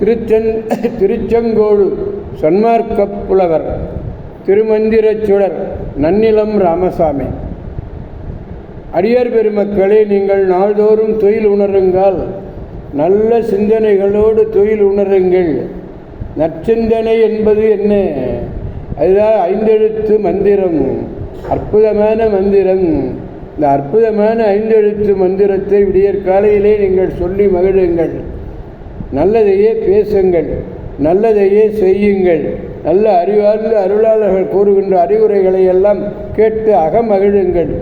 திருச்சென் திருச்செங்கோடு சன்மார்க்கப் புலவர் திருமந்திரச் சுடர் நன்னிலம் ராமசாமி. அடியார் பெருமக்களே நீங்கள் நாள்தோறும் தொழில் உணருங்கள். நல்ல சிந்தனைகளோடு தொழில் உணருங்கள். நற்சிந்தனை என்பது என்ன? அதுதான் ஐந்தெழுத்து மந்திரம். அற்புதமான மந்திரம். இந்த அற்புதமான ஐந்தெழுத்து மந்திரத்தை விடியற் காலையிலே நீங்கள் சொல்லி மகிழுங்கள். நல்லதையே பேசுங்கள் நல்லதையே செய்யுங்கள். நல்ல அறிவார்ந்த அருளாளர்கள் கூறுகின்ற அறிவுரைகளை எல்லாம் கேட்டு அகமகிழுங்கள்.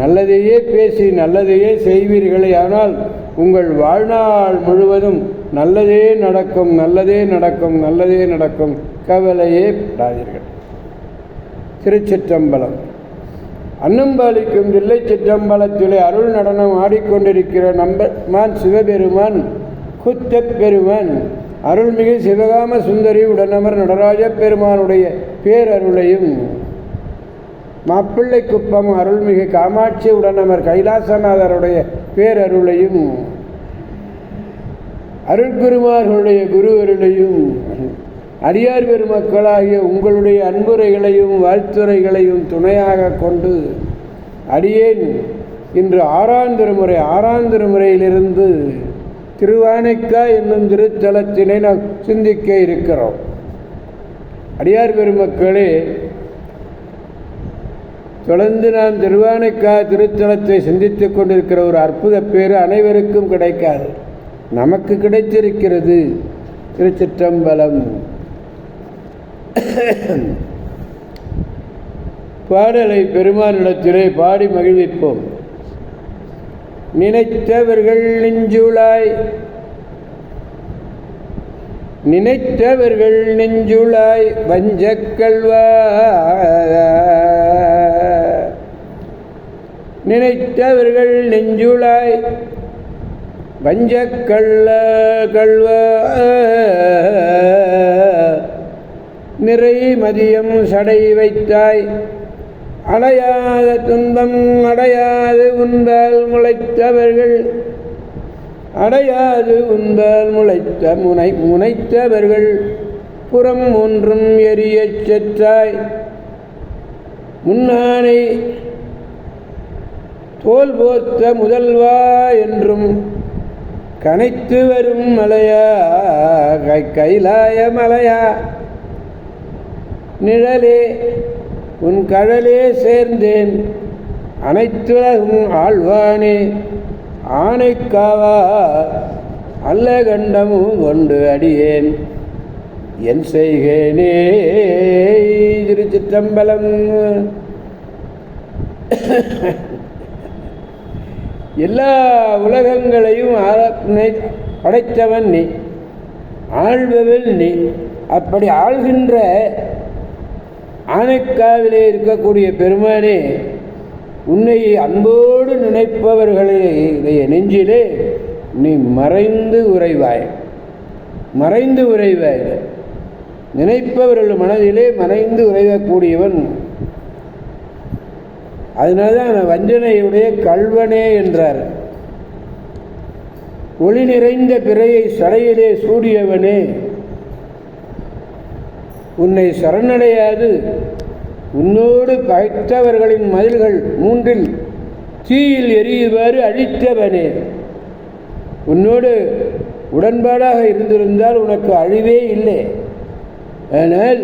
நல்லதையே பேசி நல்லதையே செய்வீர்களே ஆனால் உங்கள் வாழ்நாள் முழுவதும் நல்லதே நடக்கும் நல்லதே நடக்கும் நல்லதே நடக்கும் கவலையே படாதீர்கள். திருச்சிற்றம்பலம். அன்னம்பாளிக்கும் தில்லை சிற்றம்பலத்திலே அருள் நடனம் ஆடிக்கொண்டிருக்கிற நம்ப மான் சிவபெருமான் குத்தப் பெருமன் அருள்மிகு சிவகாம சுந்தரி உடனமர் நடராஜ பெருமானுடைய பேரருளையும் மாப்பிள்ளை குப்பம் அருள்மிகு காமாட்சி உடனமர் கைலாசநாதருடைய பேரருளையும் அருள்குருமார்களுடைய குரு அருளையும் அடியார் பெருமக்களாகிய உங்களுடைய அன்புரைகளையும் வாழ்த்துரைகளையும் துணையாக கொண்டு அடியேன். இன்று ஆறாம் திருமுறை ஆறாம் திருமுறையிலிருந்து திருவானைக்கா என்னும் திருத்தலத்தினை நாம் சிந்திக்க இருக்கிறோம். அடியார் பெருமக்களே தொடர்ந்து நாம் திருவானைக்கா திருத்தலத்தை சிந்தித்து கொண்டிருக்கிற ஒரு அற்புத பேர் அனைவருக்கும் கிடைக்காது. நமக்கு கிடைத்திருக்கிறது திருச்சிற்றம்பலம். பாடலை பெருமானிடத்திலே பாடி மகிழ்விப்போம். நினைத்தவர்கள் நெஞ்சுளாய். நினைத்தவர்கள் நெஞ்சுளாய் வஞ்சக்கல்வா நினைத்தவர்கள் நெஞ்சுளாய் வஞ்சக்கள்ள கல்வ. நிறை மதியம் சடை வைத்தாய். அடையாத துன்பம் அடையாது உண்பால் முளைத்தவர்கள். அடையாது உண்பால் முளைத்த முனை முனைத்தவர்கள். புறம் ஒன்றும் எரியச் செற்றாய். முன்னானை தோல் போர்த்த முதல்வா என்றும் கனைத்து வரும் மலையா கை கைலாய மலையா. நிழலே உன் கடலே சேர்ந்தேன். அனைத்துலகும் ஆழ்வானே ஆனைக்காவா அல்ல கண்டமும் கொண்டு அடியேன். என் செய்கேனே திருச்சிற்றம்பலம். எல்லா உலகங்களையும் படைத்தவன் நீ ஆள்பவன் நீ. அப்படி ஆள்கின்ற ஆனைக்காவிலே இருக்கக்கூடிய பெருமானே உன்னை அன்போடு நினைப்பவர்களுடைய நெஞ்சிலே நீ மறைந்து உறைவாய். மறைந்து உறைவாய். நினைப்பவர்கள் மனதிலே மறைந்து உறையக்கூடியவன். அதனால தான் வஞ்சனையுடைய கல்வனே என்றார். ஒளி நிறைந்த பிறையை சடையிலே சூடியவனே. உன்னை சரணடையாது. உன்னோடு பகைத்தவர்களின் மதில்கள் மூன்றில் தீயில் எரியுமாறு அழித்தவனே. உன்னோடு உடன்பாடாக இருந்திருந்தால் உனக்கு அழிவே இல்லை. ஆனால்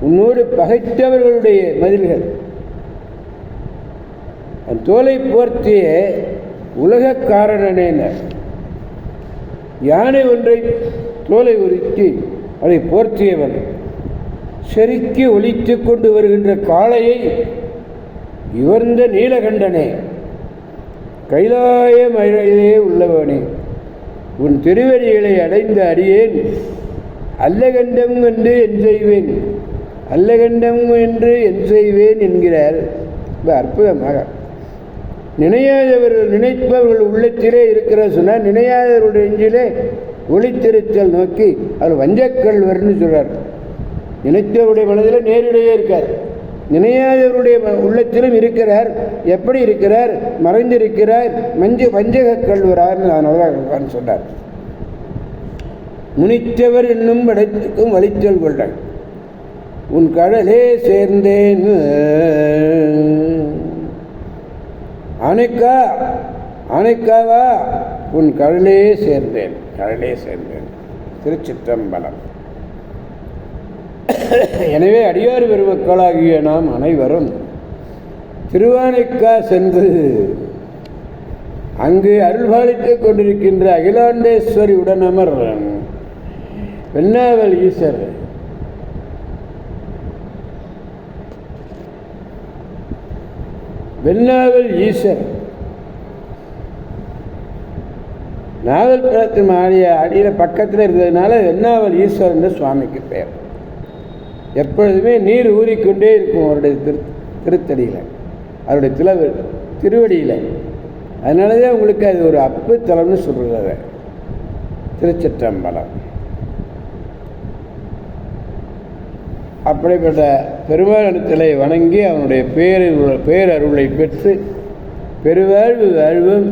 உன்னோடு பகைத்தவர்களுடைய மதில்கள். தோலை போர்த்திய உலக யானை ஒன்றை தோலை உருக்கி அதை போர்த்தியவன். செருக்கி ஒழித்து கொண்டு வருகின்ற காளையை இவர்ந்த நீலகண்டனே கைலாய மழையிலே உள்ளவனே உன் திருவடிகளை அடைந்த அடியேன் அல்லகண்டம் என்று என் செய்வேன். அல்லகண்டம் என்று என் செய்வேன் என்கிறார். ரொம்ப அற்புதமாக. நினையாதவர்கள் நினைப்பவர்கள் உள்ளத்திலே இருக்கிற சொன்னால் நினையாதவர்களுடைய நெஞ்சிலே ஒளித்திருத்தல் நோக்கி அவர் வஞ்சக்கல்வர்னு சொல்கிறார் நினைத்தவருடைய மனதில் நேரிடையே இருக்கார். நினையாதவருடைய உள்ளத்திலும் இருக்கிறார். எப்படி இருக்கிறார்? மறைந்திருக்கிறார். மஞ்ச வஞ்சக கல்வரார்னு அதனால சொன்னார். முனித்தவர் என்னும் படைத்துக்கும் வலித்தல் கொண்டாள் உன் கடலே சேர்ந்தேன். அணைக்கா அணைக்காவா உன் கடலே சேர்ந்தேன். கடலே சேர்ந்தேன். திருச்சிற்றம்பலம். எனவே அடியார் பெருமக்களாகிய நாம் அனைவரும் திருவானைக்கா சென்று அங்கு அருள்பாலித்துக் கொண்டிருக்கின்ற அகிலாண்டேஸ்வரி உடனமர் வெண்ணாவல் ஈசர். வெண்ணாவல் ஈசர். நாவல் பழத்து மாடிய அடியில் பக்கத்தில் இருந்ததுனால வெண்ணாவல் ஈஸ்வரன் சுவாமிக்கு பெயர் எப்பொழுதுமே நீர் ஊறிக்கொண்டே இருக்கும் அவருடைய திரு திருத்தடியில். அவருடைய திலவு திருவடியில். அதனால தான் உங்களுக்கு அது ஒரு அப்பு தலம்னு சொல்கிறது அதை திருச்சிற்றம்பலம். அப்படிப்பட்ட பெருமாளத்திலே வணங்கி அவனுடைய பேரருள் பேரருளை பெற்று பெருவாழ்வு வாழ்வும்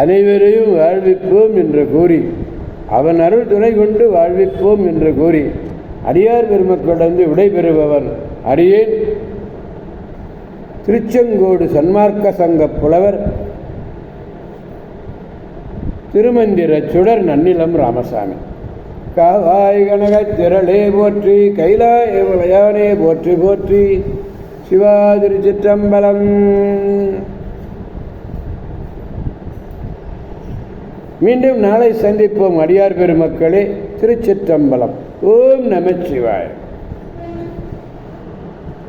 அனைவரையும் வாழ்விப்போம் என்று கூறி அவன் அருள் துணை கொண்டு வாழ்விப்போம் என்று கூறி அடியார் பெருமக்களிடந்து விடைபெறுபவன் அடியேன். திருச்செங்கோடு சன்மார்க்க சங்க புலவர். திருமந்திர சுடர் நன்னிலம் ராமசாமி. காவாய் கனக திரளே போற்றி கைலாய வயானே போற்றி போற்றி. சிவா திருச்சிற்றம்பலம். மீண்டும் நாளை சந்திப்போம் அடியார் பெருமக்களே திருச்சிற்றம்பலம். ஓம் நமச்சிவாய்